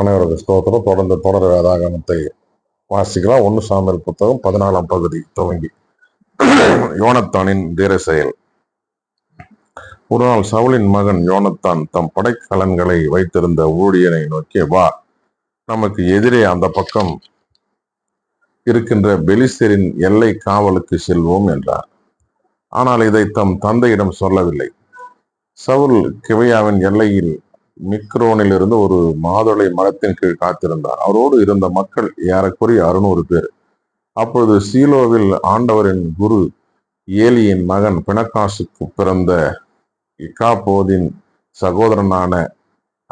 அனைவரது ஸ்தோத்திரம். தொடர்ந்து தொடர் வேதாகமத்தை வாசிக்கலாம். ஒன்று சாமியல் புத்தகம் பதினாலாம் பகுதி துவங்கி. யோனத்தானின் தீர செயல். ஒரு நாள் சவுளின் மகன் யோனத்தான் தம் படைக்கலன்களை வைத்திருந்த ஊழியனை நோக்கி வா நமக்கு எதிரே அந்த பக்கம் இருக்கின்ற பெலிஸ்தரின் எல்லை காவலுக்கு செல்வோம் என்றார். ஆனால் இதை தம் தந்தையிடம் சொல்லவில்லை. சவுல் கிவையாவின் எல்லையில் மிக்ரோனில் இருந்து ஒரு மாதுளை மரத்தின் கீழ் காத்திருந்தார். அவரோடு இருந்த மக்கள் ஏறக்குறைய அறுநூறு பேர். அப்பொழுது சீலோவில் ஆண்டவரின் குரு ஏலியின் மகன் பிணக்காசுக்கு பிறந்த இக்காபோதின் சகோதரனான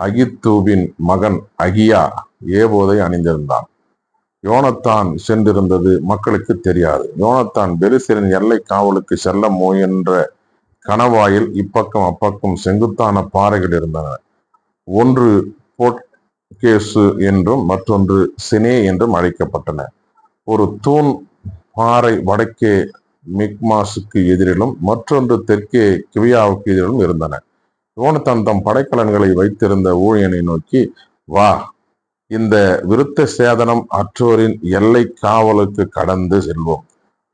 அகித்தூபின் மகன் அகியா ஏபோதை அணிந்திருந்தான். யோனத்தான் சென்றிருந்தது மக்களுக்கு தெரியாது. யோனத்தான் பெருசிரின் எல்லை காவலுக்கு செல்ல முயன்ற கணவாயில் இப்பக்கம் அப்பக்கம் செங்குத்தான பாறைகள் இருந்தன. ஒன்று போட்கேசு என்றும் மற்றொன்று சினே என்றும் அழைக்கப்பட்டன. ஒரு தூண் பாறை வடக்கே மிக்மாஸுக்கு எதிரிலும் மற்றொன்று தெற்கே கிவியாவுக்கு எதிரிலும் இருந்தன. யோனத்தான் தம் படைக்கலன்களை வைத்திருந்த ஊழியனை நோக்கி வா இந்த விருத்த சேதனம் அற்றோரின் எல்லை காவலுக்கு கடந்து செல்வோம்.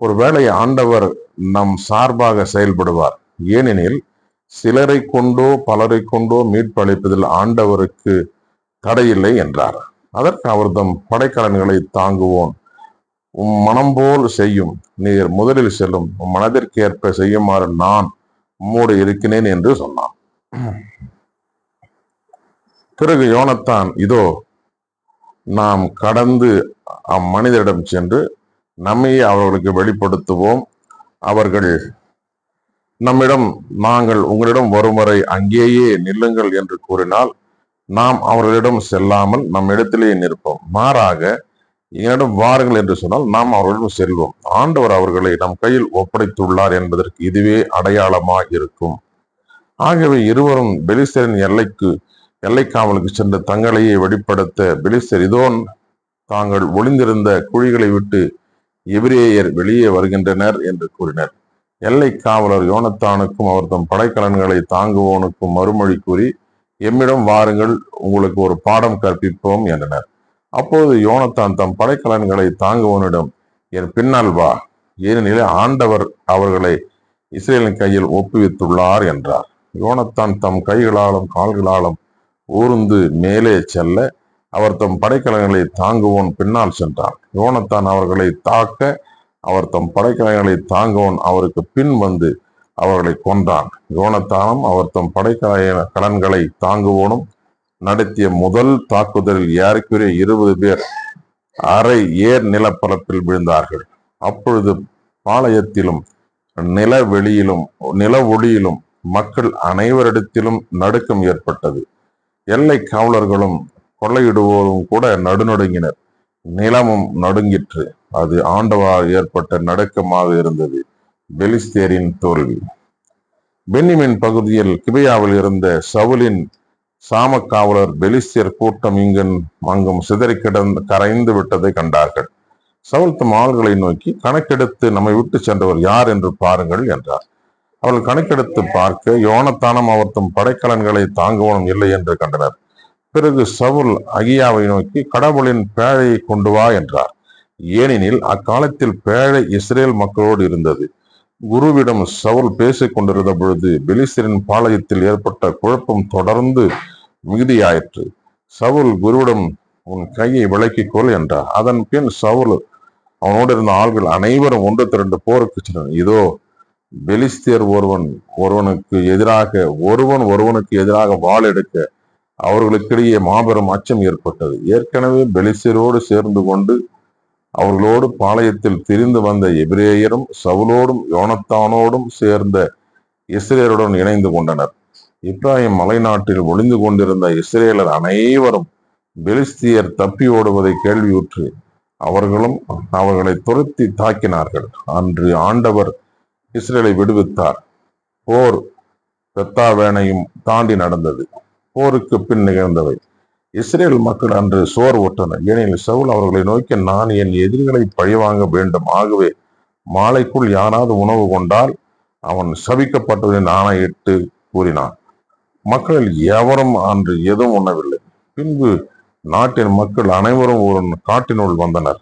ஒருவேளை ஆண்டவர் நம் சார்பாக செயல்படுவார். ஏனெனில் சிலரை கொண்டோ பலரை கொண்டோ மீட்பளிப்பதில் ஆண்டவருக்கு தடையில்லை என்றார். அதற்கு அவர் தம் படைக்கலன்களை தாங்குவோம். உம் மனம் போல் செய்யும் நீர் முதலில் செல்லும். உம் மனதிற்கேற்ப செய்யுமாறு நான் உம்மோடு இருக்கிறேன் என்று சொன்னான். பிறகு யோனத்தான் இதோ நாம் கடந்து அம்மனிதரிடம் சென்று நம்மையே அவர்களுக்கு வெளிப்படுத்துவோம். அவர்கள் நம்மிடம் நாங்கள் உங்களிடம் வரும் வரை அங்கேயே நில்லுங்கள் என்று கூறினால் நாம் அவர்களிடம் செல்லாமல் நம் இடத்திலேயே நிற்போம். மாறாக என்னிடம் வாருங்கள் என்று சொன்னால் நாம் அவர்களிடம் செல்வோம். ஆண்டவர் அவர்களை நம் கையில் ஒப்படைத்துள்ளார் என்பதற்கு இதுவே அடையாளமாக இருக்கும். ஆகவே இருவரும் பெலிஸ்தரின் எல்லைக்கு எல்லை காவலுக்கு சென்று தங்களையே வெளிப்படுத்த பெலிஸ்தர் இதோன் தாங்கள் ஒளிந்திருந்த குழிகளை விட்டு எபிரேயர் வெளியே வருகின்றனர் என்று கூறினர். எல்லை காவலர் யோனத்தானுக்கும் அவர் தம் படைக்கலன்களை தாங்குவோனுக்கும் மறுமொழி கூறி எம்மிடம் வாருங்கள் உங்களுக்கு ஒரு பாடம் கற்பிப்போம் என்றனர். அப்போது யோனத்தான் தம் படைக்கலன்களை தாங்குவோனிடம் என் பின்னால் வா. ஏனெனில் ஆண்டவர் அவர்களை இஸ்ரேலின் கையில் ஒப்புவித்துள்ளார் என்றார். யோனத்தான் தம் கைகளாலும் கால்களாலும் ஊர்ந்து மேலே செல்ல அவர் தம் படைக்கலன்களை தாங்குவோன் பின்னால் சென்றார் யோனத்தான் அவர்களை தாக்க அவர் தம் படைக்கலைகளை தாங்கவன் அவருக்கு பின் வந்து அவர்களை கொன்றான். யோனத்தானும் அவர் தம் படைக்கலைய கடன்களை தாங்குவோனும் நடத்திய முதல் தாக்குதலில் யாருக்குரிய இருபது பேர் அரை ஏர் நிலப்பரப்பில் விழுந்தார்கள். அப்பொழுது பாளையத்திலும் நிலவெளியிலும் நில ஒளியிலும் மக்கள் அனைவரிடத்திலும் நடுக்கம் ஏற்பட்டது. எல்லை காவலர்களும் கொள்ளையிடுவோரும் கூட நடுநடுங்கினர். நிலமும் நடுங்கிற்று. அது ஆண்டவரால் ஏற்பட்ட நடுக்கமாக இருந்தது. பெலிஸ்தேரின் தோல்வி. பென்னிமின் பகுதியில் கிபியாவில் இருந்த சவுலின் சாமக்காவலர் பெலிஸ்தியர் கூட்டம் இங்கும் அங்கும் சிதறி கிடந்து கரைந்து விட்டதை கண்டார்கள். சவுல் தம் ஆள்களை நோக்கி கணக்கெடுத்து நம்மை விட்டு சென்றவர் யார் என்று பாருங்கள் என்றார். அவர்கள் கணக்கெடுத்து பார்க்க யோனத்தானம் அவர் தம் படைக்கலன்களை தாங்குவனும் இல்லை என்று கண்டனர். பிறகு சவுல் அகியாவை நோக்கி கடவுளின் பேழையை கொண்டு வா என்றார். ஏனெனில் அக்காலத்தில் பேழை இஸ்ரேல் மக்களோடு இருந்தது. குருவிடம் சவுல் பேசிக் கொண்டிருந்த பொழுது பெலிஸ்தரின் பாளையத்தில் ஏற்பட்ட குழப்பம் தொடர்ந்து மிகுதியாயிற்று. சவுல் குருவிடம் உன் கையை விளக்கிக் கொள் என்றார். அதன் பின் சவுல் அவனோடு இருந்த ஆள்கள் அனைவரும் ஒன்று திரண்டு போருக்கு சென்றனர். இதோ பெலிஸ்தியர் ஒருவன் ஒருவனுக்கு எதிராக ஒருவன் ஒருவனுக்கு எதிராக வாள் எடுக்க அவர்களுக்கிடையே மாபெரும் அச்சம் ஏற்பட்டது. ஏற்கனவே பெலிஸ்தியரோடு சேர்ந்து கொண்டு அவர்களோடு பாளையத்தில் திரிந்து வந்த எபிரேயரும் சவுலோடும் யோனத்தானோடும் சேர்ந்த இஸ்ரேலுடன் இணைந்து கொண்டனர். இப்ராஹிம் மலைநாட்டில் ஒளிந்து கொண்டிருந்த இஸ்ரேலர் அனைவரும் பெலிஸ்தியர் தப்பி ஓடுவதை கேள்வியுற்று அவர்களும் அவர்களை துரத்தி தாக்கினார்கள். அன்று ஆண்டவர் இஸ்ரேலை விடுவித்தார். போர் பெத்தாவேனையும் தாண்டி நடந்தது. போருக்கு பின் நிகழ்ந்தவை. இஸ்ரேல் மக்கள் அன்று சோர் ஒட்டனர் ஏனெனில் சவுல் அவர்களை நோக்கி நான் என் எதிரிகளை பழிவாங்க வேண்டும். ஆகவே மாலைக்குள் யாராவது உணவு கொண்டால் அவன் சபிக்கப்பட்டவரின் ஆணையிட்டு கூறினான். மக்களில் எவரும் அன்று எதுவும் உண்ணவில்லை. பின்பு நாட்டின் மக்கள் அனைவரும் ஒரு காட்டினுள் வந்தனர்.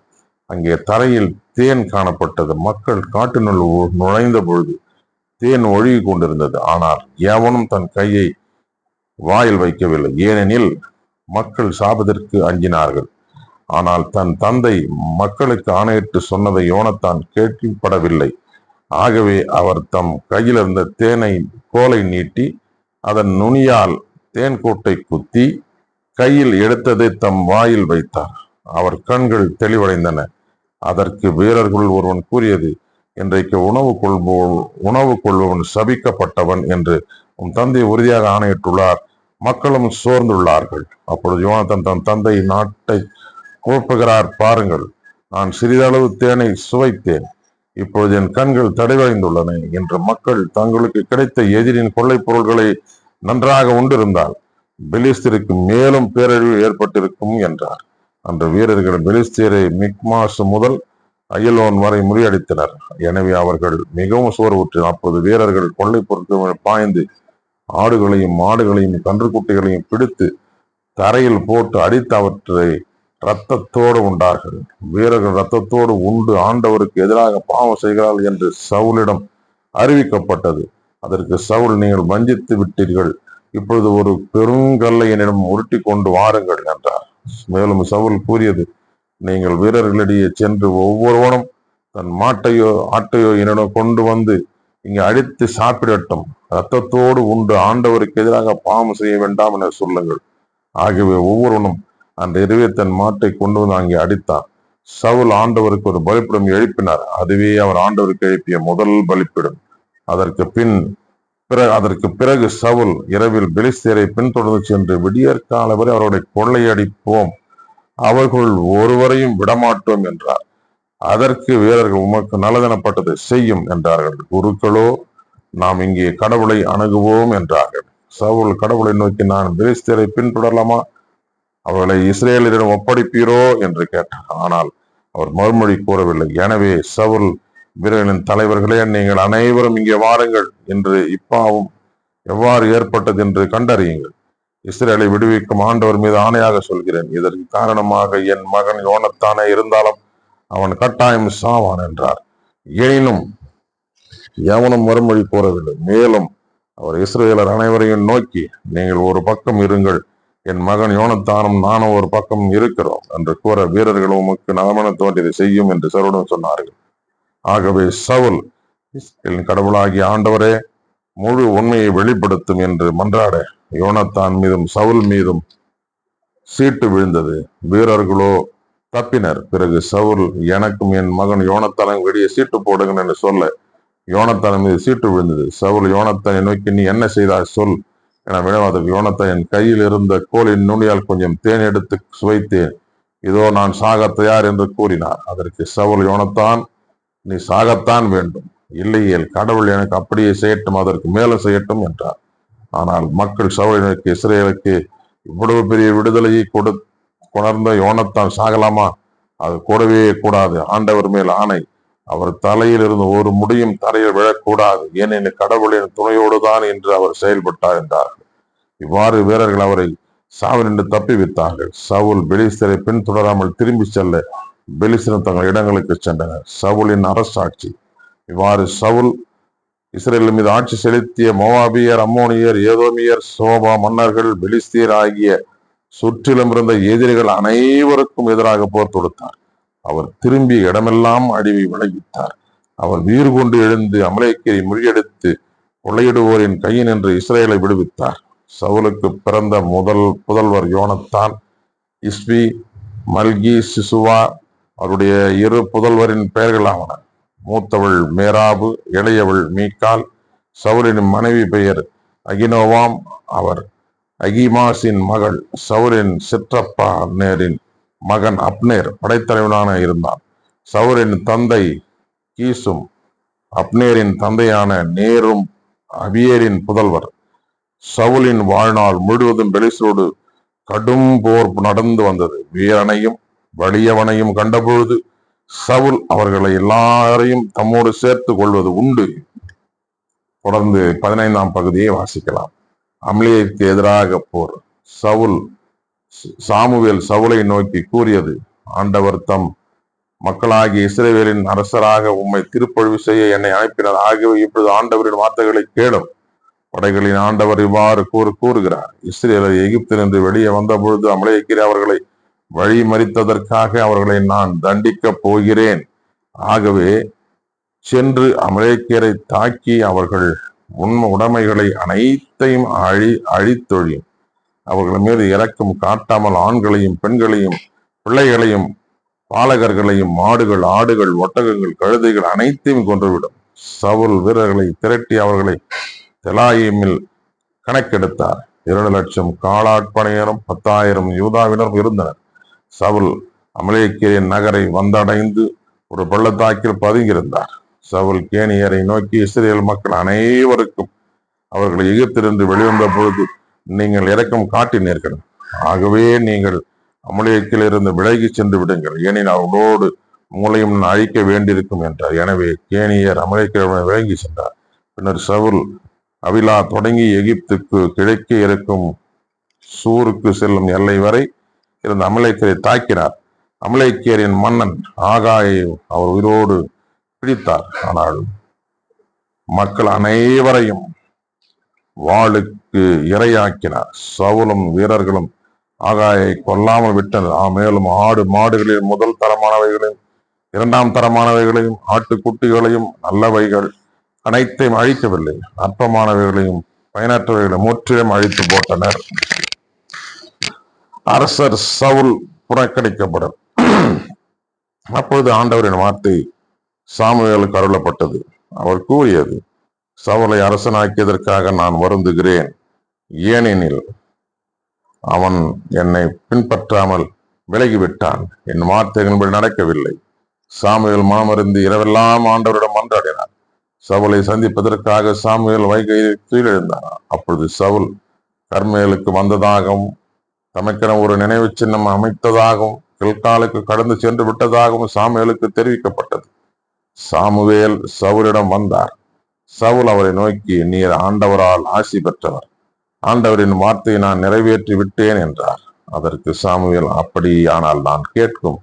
அங்கே தரையில் தேன் காணப்பட்டது. மக்கள் காட்டினுள் நுழைந்த பொழுது தேன் ஒழுகி கொண்டிருந்தது. ஆனால் எவனும் தன் கையை வாயில் வைக்கவில்லை. ஏனெனில் மக்கள் சாபத்திற்கு அஞ்சினார்கள். ஆனால் தன் தந்தை மக்களுக்கு ஆணையிட்டு சொன்னதை யோனத்தான் கேட்கப்படவில்லை ஆகவே அவர் தம் கையில் இருந்த தேனை கோலை நீட்டி அதன் நுனியால் தேன் கூட்டை குத்தி கையில் எடுத்ததை தம் வாயில் வைத்தார். அவர் கண்கள் தெளிவடைந்தன. அதற்கு வீரர்கள் ஒருவன் கூறியது இன்றைக்கு உணவு கொள்போ உணவு கொள்பவன் சபிக்கப்பட்டவன் என்று உன் தந்தை உறுதியாக ஆணையிட்டுள்ளார். மக்களும் சோர்ந்துள்ளார்கள். அப்பொழுது யோனத்தன் தன் தந்தை நாட்டை குழப்புகிறார் பாருங்கள் நான் சிறிதளவு தேனை சுவைத்தேன். இப்பொழுது என் கண்கள் தடைவடைந்துள்ளன என்று மக்கள் தங்களுக்கு கிடைத்த எதிரின் கொள்ளை பொருள்களை நன்றாக உண்டிருந்தால் பெலிஸ்தருக்கு மேலும் பேரழிவு ஏற்பட்டிருக்கும் என்றார். அன்று வீரர்கள் பெலிஸ்தீரை மிக்மாஸ் முதல் அயலோன் வரை முறியடித்தனர். எனவே அவர்கள் மிகவும் சோர்வுற்றனர் அப்போது வீரர்கள் கொள்ளை பொருட்கள் பாய்ந்து ஆடுகளையும் மாடுகளையும் கன்றுக்குட்டிகளையும் பிடித்து தரையில் போட்டு அடித்து அவற்றை இரத்தத்தோடு உண்டார்கள். வீரர்கள் இரத்தத்தோடு உண்டு ஆண்டவருக்கு எதிராக பாவம் செய்கிறார்கள் என்று சவுலிடம் அறிவிக்கப்பட்டது. அதற்கு சவுல் நீங்கள் வஞ்சித்து விட்டீர்கள். இப்பொழுது ஒரு பெருங்கல்லை என்னிடம் உருட்டி கொண்டு வாருங்கள் என்றார். மேலும் சவுல் கூறியது நீங்கள் வீரர்களிடையே சென்று ஒவ்வொருவனும் தன் மாட்டையோ ஆட்டையோ என்னிடம் கொண்டு வந்து இங்கே அடித்து சாப்பிடட்டும். இரத்தத்தோடு உண்டு. ஆண்டவருக்கு எதிராக பாவம் செய்ய வேண்டாம் என சொல்லுங்கள். ஆகியவை ஒவ்வொருவனும் அந்த இரவே தன் மாட்டை கொண்டு வந்து அங்கே அடித்தான். சவுல் ஆண்டவருக்கு ஒரு பலிப்பிடம் எழுப்பினார். அதுவே அவர் ஆண்டவருக்கு எழுப்பிய முதல் பலிப்பிடம் அதற்கு பின் பிறகு அதற்கு பிறகு சவுல் இரவில் பெலிஸ்தேரை பின்தொடர்ந்து சென்று விடியற்கால வரை அவர்களை கொள்ளையடிப்போம். அவர்கள் ஒருவரையும் விடமாட்டோம் என்றார். அதற்கு வீரர்கள் உமக்கு நல்லதெனப்பட்டது செய்யும் என்றார்கள். குருக்களோ நாம் இங்கே கடவுளை அணுகுவோம் என்றார்கள். சவுல் கடவுளை நோக்கி நான் பிரிஸ்தரை பின்தொடரலாமா? அவர்களை இஸ்ரேலிடம் ஒப்படைப்பீரோ? என்று கேட்டார். ஆனால் அவர் மறுமொழி கூறவில்லை. எனவே சவுல் வீரர்களின் தலைவர்களே நீங்கள் அனைவரும் இங்கே வாருங்கள் என்று இப்பாவும் எவ்வாறு ஏற்பட்டது என்று கண்டறியுங்கள். இஸ்ரேலை விடுவிக்கும் ஆண்டவர் மீது ஆணையாக சொல்கிறேன். இதற்கு காரணமாக என் மகன் யோனத்தானே இருந்தாலும் அவன் கட்டாயம் சாவான் என்றார். எனினும் எவனும் மறுமொழி கூறவில்லை. மேலும் அவர் இஸ்ரேலர் அனைவரையும் நோக்கி நீங்கள் ஒரு பக்கம் இருங்கள். என் மகன் யோனத்தானும் நானும் ஒரு பக்கம் இருக்கிறோம் என்று கூற வீரர்கள் உமக்கு நலமன தோன்றியதை செய்யும் என்று சருடன் சொன்னார்கள். ஆகவே சவுல் இஸ்ரேலின் கடவுளாகிய ஆண்டவரே முழு உண்மையை வெளிப்படுத்தும் என்று மன்றாட யோனத்தான் மீதும் சவுல் மீதும் சீட்டு விழுந்தது. வீரர்களோ தப்பினர். பிறகு சவுல் எனக்கும் என் மகன் யோனத்தானும் வெளியே சீட்டு போடுங்கள் என்று சொல்ல யோனத்தான் மீது சீட்டு விழுந்தது. சவுல் யோனத்தானை நோக்கி நீ என்ன செய்தாய் சொல் என வினவாதற்கு யோனத்தான் என் கையில் இருந்த கோலின் நுனியால் கொஞ்சம் தேன் எடுத்து சுவைத்தேன். இதோ நான் சாக தயார் என்று கூறினார். அதற்கு சவுல் யோனத்தான் நீ சாகத்தான் வேண்டும். இல்லையேல் கடவுள் எனக்கு அப்படியே செய்யட்டும் அதற்கு மேலும் செய்யட்டும் என்றார். ஆனால் மக்கள் சவுளை நோக்கி இஸ்ரேலுக்கு இவ்வளவு பெரிய விடுதலையை கொடு உணர்ந்த யோனத்தான் சாகலாமா? அது கூடவே கூடாது. ஆண்டவர் மேல் ஆணை. அவர் தலையில் இருந்து ஒரு முடியும் தரையில் விழக்கூடாது. ஏனெனில் கடவுளின் துணையோடுதான் என்று அவர் செயல்பட்டார் என்றார்கள் இவ்வாறு வீரர்கள் அவரை சாவினின்று தப்பி வித்தார்கள் சவுல் பெலிஸ்தரை பின்தொடராமல் திரும்பி செல்ல பெலிஸ்தரும் தங்கள் இடங்களுக்கு சென்றனர். சவுலின் அரசாட்சி. இவ்வாறு சவுல் இஸ்ரேல் மீது ஆட்சி செலுத்திய மோவாபியர் அம்மோனியர் ஏதோமியர் சோபா மன்னர்கள் பெலிஸ்தியர் ஆகிய சுற்றிலும் இருந்த எதிரிகள் அனைவருக்கும் எதிராக போர் தொடுத்தார். அவர் திரும்பிய இடமெல்லாம் அழிவை விளைவித்தார் அவர் வீறு கொண்டு எழுந்து அமலேக்கரை முறியடித்து கொள்ளையிடுவோரின் கையில் நின்று இஸ்ரேலை விடுவித்தார். சவுலுக்கு பிறந்த முதல் புதல்வர் யோனத்தான் இஸ்வி மல்கி சிசுவா அவருடைய இரு புதல்வரின் பெயர்களாவன. மூத்தவள் மேராபு இளையவள் மீக்கால் சவுலின் மனைவி பெயர் அகினோவாம். அவர் அகிமாசின் மகள் சவுரின் சிற்றப்பா அப்னேரின் மகன் அப்னேர் படைத்தலைவனான இருந்தான். சவுரின் தந்தை கீசும் அப்னேரின் தந்தையான நேரும் அபியேரின் புதல்வர். சவுலின் வாழ்நாள் முழுவதும் பெலிசோடு கடும் போர் நடந்து வந்தது. வீரனையும் வலியவனையும் கண்டபொழுது சவுல் அவர்களை எல்லாரையும் தம்மோடு சேர்த்து கொள்வது உண்டு. தொடர்ந்து பதினைந்தாம் பகுதியை வாசிக்கலாம். அம்லியருக்கு எதிராக போர். சவுல் சாமுவேல் சவுலை நோக்கி கூறியது ஆண்டவர் தம் மக்களாகிய இஸ்ரேவேலின் அரசராக உம்மை திருப்பொழிவு செய்ய என்னை அனுப்பினார். ஆகவே இப்பொழுது ஆண்டவரின் வார்த்தைகளை கேளும். படைகளின் ஆண்டவர் இவ்வாறு கூறு கூறுகிறார். இஸ்ரேலர் எகிப்திலிருந்து வெளியே வந்தபொழுது அமலேக்கிற அவர்களை வழி மறித்ததற்காக அவர்களை நான் தண்டிக்கப் போகிறேன். ஆகவே சென்று அமலேக்கியரை தாக்கி அவர்கள் உண்மை உடைமைகளை அனைத்தையும் அழி அழித்தொழியும். அவர்கள் மீது இறக்கம் காட்டாமல் ஆண்களையும் பெண்களையும் பிள்ளைகளையும் பாலகர்களையும் மாடுகள் ஆடுகள் ஒட்டகங்கள் கழுதைகள் அனைத்தையும் கொன்றுவிடும். சவுல் வீரர்களை திரட்டி அவர்களை தெலாயிமில் கணக்கெடுத்தார். இரண்டு லட்சம் காலாட்படையினரும் பத்தாயிரம் யூதாவினரும் இருந்தனர். சவுல் அமலேக்கியரின் நகரை வந்தடைந்து ஒரு பள்ளத்தாக்கில் பதுங்கியிருந்தார். சவுல் கேனியரை நோக்கி இஸ்ரேல் மக்கள் அனைவருக்கும் அவர்கள் எகிப்திலிருந்து வெளிவந்த பொழுது நீங்கள் இறக்கம் காட்டினீர்கள். ஆகவே நீங்கள் அமலியத்திலிருந்து இருந்து விலகி சென்று விடுங்கள். ஏனில் அவர்களோடு உங்களையும் அழிக்க வேண்டியிருக்கும் என்றார். எனவே கேனியர் அமலேக்கியருடன் விலகி சென்றார். பின்னர் சவுல் அவிலா தொடங்கி எகிப்துக்கு கிழக்கே இருக்கும் சூருக்கு செல்லும் எல்லை வரை இருந்த அமலைக்கரை தாக்கினார். அமலைக்கியரின் மன்னன் ஆகாயை அவர் உயிரோடு பிடித்தார் ஆனாலும் மக்கள் அனைவரையும் வாளுக்கு இரையாக்கினார். சவுலும் வீரர்களும் ஆகாயை கொல்லாமல் விட்டனர். ஆ, மேலும் ஆடு மாடுகளில் முதல் தரமானவைகளையும் இரண்டாம் தரமானவைகளையும் ஆட்டுக்குட்டிகளையும் நல்லவைகள் அனைத்தையும் அழிக்கவில்லை. அற்பமானவைகளையும் பயனற்றவைகளையும் முற்றிலும் அழித்து போட்டனர். அரசர் சவுல் புறக்கணிக்கப்படும். அப்பொழுது ஆண்டவரின் வார்த்தை சாமுவேலுக்கு அருளப்பட்டது அவர் கூறியது சவுலை அரசனாக்கியதற்காக நான் வருந்துகிறேன். ஏனெனில் அவன் என்னை பின்பற்றாமல் விலகிவிட்டான். என் வார்த்தைகளின்படி நடக்கவில்லை. சாமுவேல் மனமருந்து இரவெல்லாம் ஆண்டவரிடம் மன்றாடினார் சவுலை சந்திப்பதற்காக சாமுவேல் வைகையில் கீழெழுந்தான் அப்பொழுது சவுல் கர்மேலுக்கு வந்ததாகவும் தமக்கென ஒரு நினைவு சின்னம் அமைத்ததாகவும் கில்காலுக்கு கடந்து சென்று விட்டதாகவும் சாமுவேலுக்கு தெரிவிக்கப்பட்டது. சாமுவேல் சவுலிடம் வந்தார். சவுல் அவரை நோக்கி நீர் ஆண்டவரால் ஆசி பெற்றவர். ஆண்டவரின் வார்த்தையை நான் நிறைவேற்றி விட்டேன் என்றார். அதற்கு சாமுவேல் அப்படியானால் நான் கேட்கும்.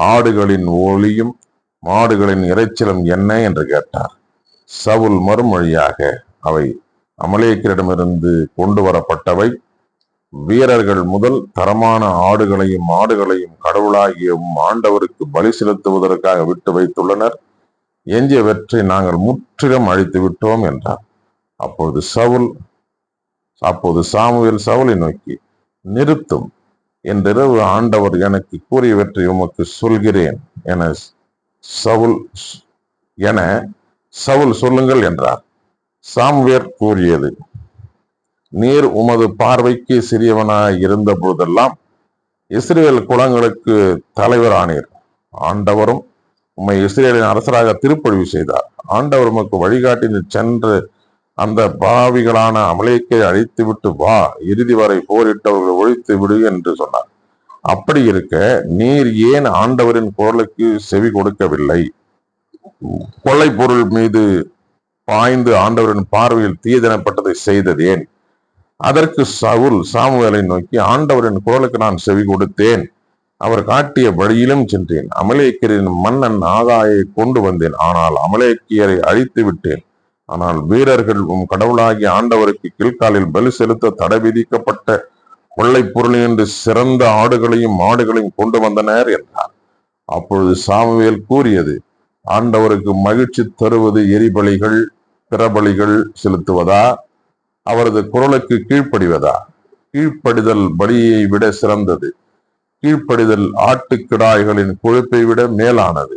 ஆடுகளின் ஒளியும் மாடுகளின் இரைச்சலும் என்ன? என்று கேட்டார். சவுல் மறுமொழியாக அவை அமலேக்கரிடமிருந்து கொண்டு வரப்பட்டவை வீரர்கள் முதல் தரமான ஆடுகளையும் மாடுகளையும் கடவுளாகியும் ஆண்டவருக்கு பலி செலுத்துவதற்காக விட்டு வைத்துள்ளனர். எஞ்சியவற்றை நாங்கள் முற்றிலும் அழித்து விட்டோம் என்றார். அப்பொழுது சவுல் அப்போது சாமுவேல் சவுலை நோக்கி நிறுத்தும். என்றிரவு ஆண்டவர் எனக்கு கூறியவற்றை உமக்கு சொல்கிறேன் என சவுல் என சவுல் சொல்லுங்கள் என்றார். சாமுவேல் கூறியது நீர் உமது பார்வைக்கு சிறியவனாய் இருந்த போதெல்லாம் இஸ்ரேல் குலங்களுக்கு தலைவரானீர். ஆண்டவரும் உம்மை இஸ்ரேலின் அரசராக திருப்பொழிவு செய்தார். ஆண்டவர் உமக்கு வழிகாட்டி சென்று அந்த பாவிகளான அமலேக்கை அழித்துவிட்டு வா இறுதி வரை போரிட்டவர்களை ஒழித்து விடு என்று சொன்னார். அப்படி இருக்க நீர் ஏன் ஆண்டவரின் குரலுக்கு செவி கொடுக்கவில்லை? கொலை பொருள் மீது பாய்ந்து ஆண்டவரின் பார்வையில் தீயதனப்பட்டதை செய்தது ஏன்? அதற்கு சவுல் சாமுவேலை நோக்கி ஆண்டவரின் குரலுக்கு நான் செவி கொடுத்தேன். அவர் காட்டிய வழியிலும் சென்றேன். அமலேக்கியரின் மன்னன் ஆகாயை கொண்டு வந்தேன். ஆனால் அமலேக்கியரை அழித்து விட்டேன். ஆனால் வீரர்கள் உம் கடவுளாகிய ஆண்டவருக்கு கீழ்காலில் பலி செலுத்த தடை விதிக்கப்பட்ட கொள்ளை பொருள் என்று சிறந்த ஆடுகளையும் மாடுகளையும் கொண்டு வந்தனர் என்றார். அப்பொழுது சாமுவேல் கூறியது ஆண்டவருக்கு மகிழ்ச்சி தருவது எரிபலிகள் பிறபலிகள் செலுத்துவதா? அவரது குரலுக்கு கீழ்ப்படிவதா? கீழ்ப்படிதல் பலியை விட சிறந்தது. கீழ்ப்படிதல் ஆட்டுக்கிடாய்களின் கொழுப்பை விட மேலானது.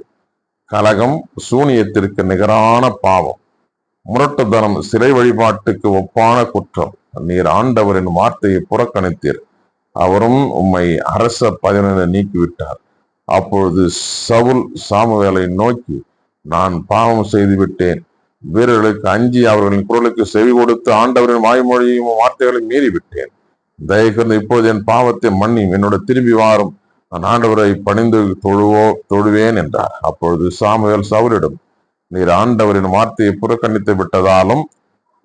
கலகம் சூனியத்திற்கு நிகரான பாவம். முரட்டுத்தனம் சிலை வழிபாட்டுக்கு ஒப்பான குற்றம். நீர் ஆண்டவரின் வார்த்தையை புறக்கணித்தீர். அவரும் உம்மை அரச பதினென நீக்கிவிட்டார். அப்பொழுது சவுல் சாமுவேலை நோக்கி நான் பாவம் செய்து விட்டேன் வீரர்களுக்கு அஞ்சி அவர்களின் குரலுக்கு செவி கொடுத்து ஆண்டவரின் வாய்மொழியும் வார்த்தைகளையும் மீறிவிட்டேன். தயக்கந்து இப்போது என் பாவத்தை மன்னி என்னோட திரும்பி வாரும். நான் ஆண்டவரை பணிந்து தொழுவோ தொழுவேன் என்றார். அப்பொழுது சாமுவேல் சவுலிடம் நீர் ஆண்டவரின் வார்த்தையை புறக்கணித்து விட்டதாலும்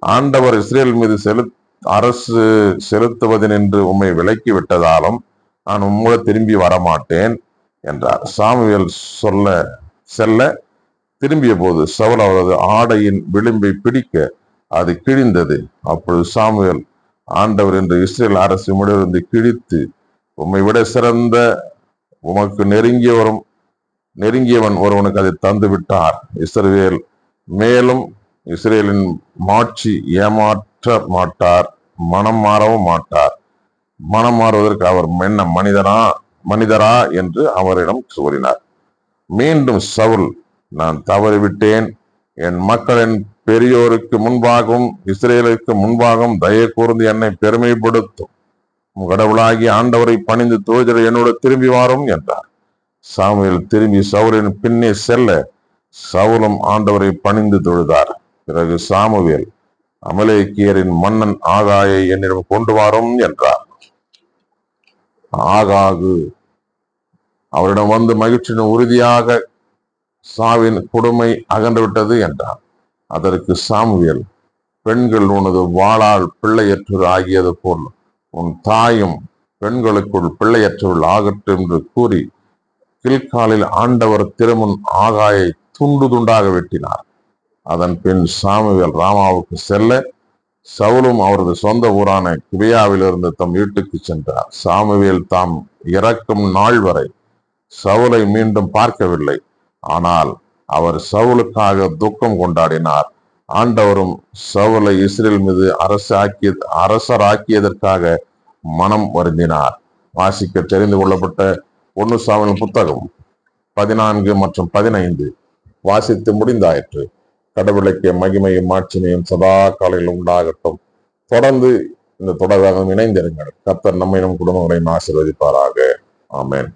ஆண்டவர் இஸ்ரேல் மீது செலு அரசு செலுத்துவதென்று உம்மை விலக்கி விட்டதாலும் நான் உம்மூட திரும்பி வரமாட்டேன் என்றார். சாமுவேல் சொல்ல செல்ல திரும்பிய போது சவுல் அவரது ஆடையின் விளிம்பை பிடிக்க அது கிழிந்தது. அப்பொழுது சாமுவேல் ஆண்டவர் என்று இஸ்ரேல் அரசு முடிவிலிருந்து கிழித்து உம்மை விட சிறந்த உமக்கு நெருங்கியவரும் நெருங்கியவன் ஒருவனுக்கு அதை தந்து விட்டார். இஸ்ரேல் மேலும் இஸ்ரேலின் மாட்சி ஏமாற்ற மாட்டார் மனம் மாறவும் மாட்டார். மனம் மாறுவதற்கு அவர் என்ன மனிதனா மனிதரா என்று அவரிடம் கூறினார். மீண்டும் சவுல் நான் தவறிவிட்டேன். என் மக்களின் பெரியோருக்கு முன்பாகவும் இஸ்ரேலுக்கு முன்பாகவும் தயை கூர்ந்து என்னை பெருமைப்படுத்தும். கடவுளாகி ஆண்டவரை பணிந்து தோஜரை என்னோட திரும்பி வாரும் என்றார். சாமுவேல் திரும்பி சவுலின் பின்னே செல்ல சவுலும் ஆண்டவரை பணிந்து தொழுதார். பிறகு சாமுவேல் அமலேக்கியரின் மன்னன் ஆகாயை என்னிடம் கொண்டு வாரும் என்றார். ஆகாகு அவரிடம் வந்து மகிழ்ச்சியின் உறுதியாக சாவின் கொடுமை அகன்றுவிட்டது என்றார் அதற்கு சாமுவேல் பெண்கள் உனது வாளால் பிள்ளையற்றோர் ஆகியது போல் உன் தாயும் பெண்களுக்குள் பிள்ளையற்றவள் ஆகட்டும் என்று கூறி கில்காலில் ஆண்டவர் திருமுன் ஆகாயை துண்டு துண்டாக வெட்டினார். அதன் பின் சாமுவேல் ராமாவுக்கு செல்ல சவுலும் அவரது சொந்த ஊரான கிபியாவிலிருந்து தம் வீட்டுக்கு சென்றார். சாமுவேல் தாம் இறக்கும் நாள் வரை சவுலை மீண்டும் பார்க்கவில்லை. ஆனால் அவர் சவுலுக்காக துக்கம் கொண்டாடினார். ஆண்டவரும் சவுலை இஸ்ரேல் மீது அரசாக்கிய அரசராக்கியதற்காக மனம் வருந்தினார். வாசிக்க தெரிந்து கொள்ளப்பட்ட ஒன்னு சாமியின் புத்தகம் பதினான்கு மற்றும் பதினைந்து. வாசித்து முடிந்தாயிற்று. கடவுளுக்கு மகிமையும் மாட்சிமையும் சதா காலையில் உண்டாகட்டும். தொடர்ந்து இந்த தொடராகவும் இணைந்திருங்கள். கத்தர் நம்மை நம் குடும்பங்களையும் ஆசிர்வதிப்பாராக. ஆமேன்.